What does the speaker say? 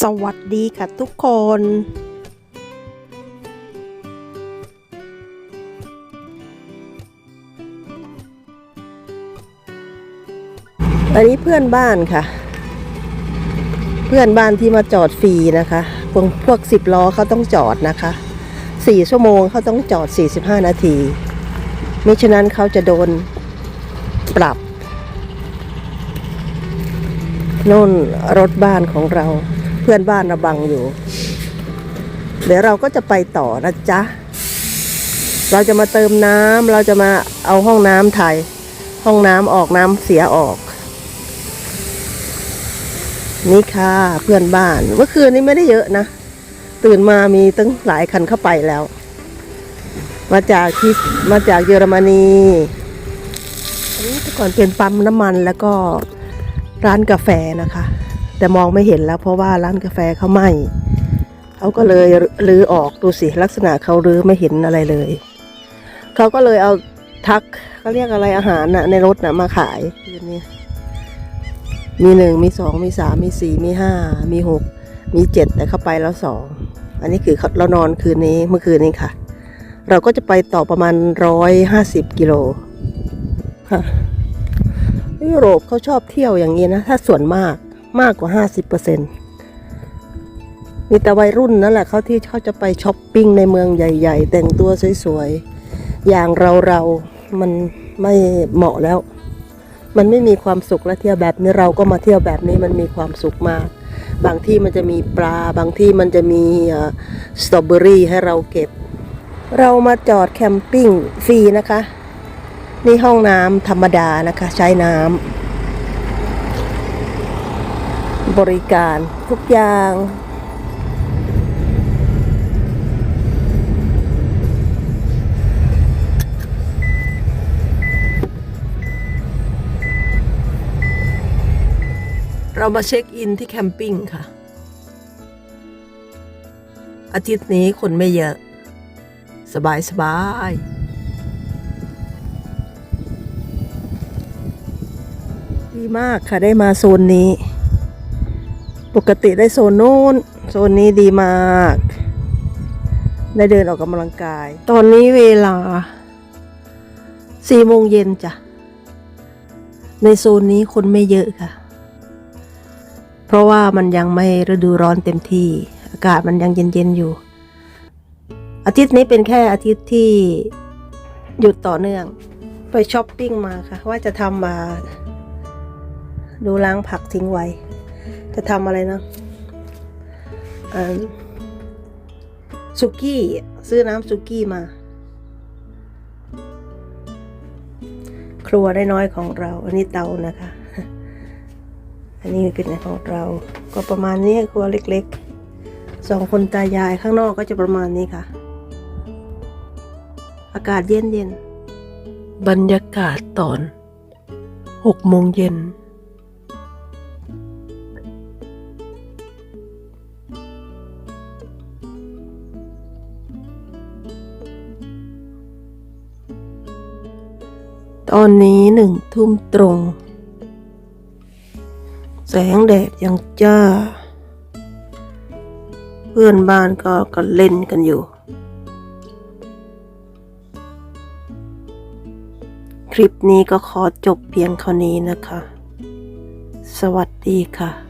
สวัสดีค่ะทุกคน อันนี้เพื่อนบ้านค่ะ เพื่อนบ้านที่มาจอดฟรีนะคะ พวกพวกสิบล้อเขาต้องจอดนะคะสี่ชั่วโมงเขาต้องจอด 45 นาทีมิฉะนั้นเขาจะโดนปรับน่นรถบ้านของเรา พื่อนบ้านระบังอยู่ เดี๋ยวเราก็จะไปต่อนะจ๊ะ เราจะมาเติมน้ำเราจะมาเอาห้องน้ำไทย ห้องน้ำออกน้ำเสียออก นี่ค่ะเพื่อนบ้านเมื่อคืนนี้ไม่ได้เยอะนะ ตื่นมามีตั้งหลายคันเข้าไปแล้ว มาจากที่มาจากเยอรมนีอันนี้แต่ก่อนเป็นปั๊มน้ำมันแล้วก็ร้านกาแฟนะคะ แต่มองไม่เห็นแล้วเพราะว่าร้านกาแฟเขาไหม้เขาก็เลยรื้อออกดูสิลักษณะเขารื้อไม่เห็นอะไรเลยเขาก็เลยเอาทักเขาเรียกอะไรอาหารน่ะในรถน่ะมาขายคืนนี้มีหนึ่งมีสองมีสามมีสี่มีห้ามีหกมีเจ็ดแต่เข้าไปแล้วสองอันนี้คือเรานอนคืนนี้เมื่อคืนนี้ค่ะ เราก็จะไปต่อประมาณร้อยห้าสิบกิโลค่ะยุโรปเขาชอบเที่ยวอย่างนี้นะ ถ้าส่วนมาก มากกว่าห้าสิบเปอร์เซ็นมีแต่วัยรุ่นนั่นแหละเขาที่เขาจะไปช้อปปิ้งในเมืองใหญ่ ๆ แต่งตัวสวยๆ อย่างเราเรามันไม่เหมาะแล้ว มันไม่มีความสุขและเที่ยวแบบนี้เราก็มาเที่ยวแบบนี้มันมีความสุขมาก บางที่มันจะมีปลา บางที่มันจะมีสตรอเบอรี่ให้เราเก็บ เรามาจอดแคมปิ้งฟรีนะคะ นี่ห้องน้ำธรรมดานะคะ ใช้น้ำ บริการทุกอย่าง เรามาเช็คอินที่แคมปิ้งค่ะ อาทิตย์นี้คนไม่เยอะ สบายสบายดีมากค่ะได้มาโซนนี้ ปกติได้โซนนู้นโซนนี้ดีมาก ได้เดินออกกำลังกาย ตอนนี้เวลาสี่โมงเย็นจ้ะ ในโซนนี้คนไม่เยอะค่ะ เพราะว่ามันยังไม่ฤดูร้อนเต็มที่ อากาศมันยังเย็นๆอยู่ อาทิตย์นี้เป็นแค่อาทิตย์ที่หยุดต่อเนื่อง ไปช้อปปิ้งมาค่ะ ว่าจะทำมา ดูล้างผักทิ้งไว้ จะทำอะไรนะสุกี้ ซื้อน้ำสุกี้มา ครัวได้น้อยของเรา อันนี้เตานะคะ อันนี้เป็นของเรา ก็ประมาณนี้ครัวเล็กๆสองคนตายายข้างนอกก็จะประมาณนี้ค่ะ อากาศเย็นๆบรรยากาศตอนหกโมงเย็น ตอนนี้หนึ่งทุ่มตรง แสงแดดยังจ้า เพื่อนบ้านก็ก็เล่นกันอยู่ คลิปนี้ก็ขอจบเพียงเท่านี้นะคะ สวัสดีค่ะ